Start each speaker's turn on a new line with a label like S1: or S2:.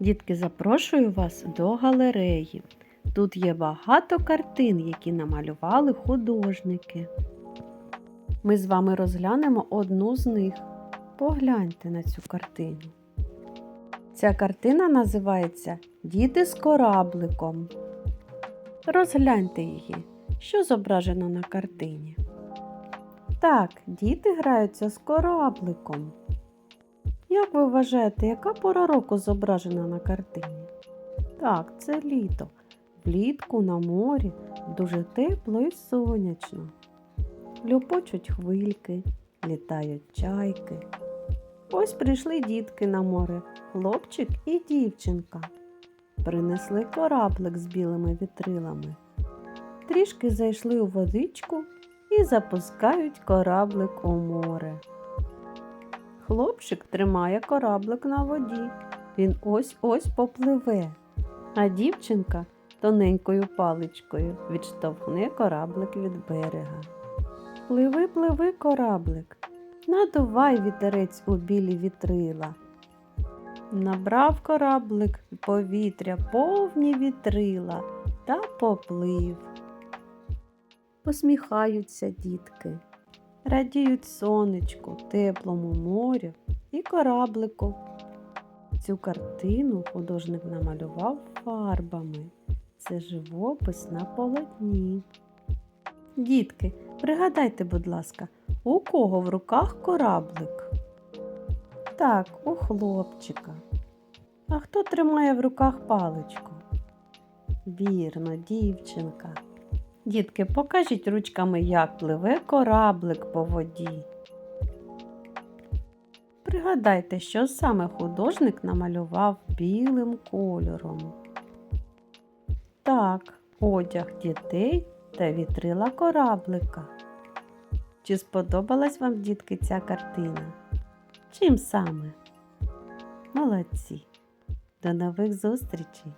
S1: Дітки, запрошую вас до галереї. Тут є багато картин, які намалювали художники. Ми з вами розглянемо одну з них. Погляньте на цю картину. Ця картина називається Діти з корабликом. Розгляньте її. Що зображено на картині? Так, діти граються з корабликом. Як ви вважаєте, яка пора року зображена на картині? Так, це літо. Влітку на морі дуже тепло і сонячно. Люпочуть хвильки, літають чайки. Ось прийшли дітки на море, хлопчик і дівчинка. Принесли кораблик з білими вітрилами. Трішки зайшли у водичку і запускають кораблик у море. Хлопчик тримає кораблик на воді. Він ось-ось попливе, а дівчинка тоненькою паличкою відштовхне кораблик від берега. Пливи, пливи, кораблик, надувай вітерець у білі вітрила. Набрав кораблик повітря, повні вітрила та поплив. Посміхаються дітки, радіють сонечку, теплому морю і кораблику. Цю картину художник намалював фарбами. Це живопис на полотні. Дітки, пригадайте, будь ласка, у кого в руках кораблик? Так, у хлопчика. А хто тримає в руках паличку? Вірно, дівчинка. Дітки, покажіть ручками, як пливе кораблик по воді. Пригадайте, що саме художник намалював білим кольором. Так, одяг дітей та вітрила кораблика. Чи сподобалась вам, дітки, ця картина? Чим саме? Молодці! До нових зустрічей!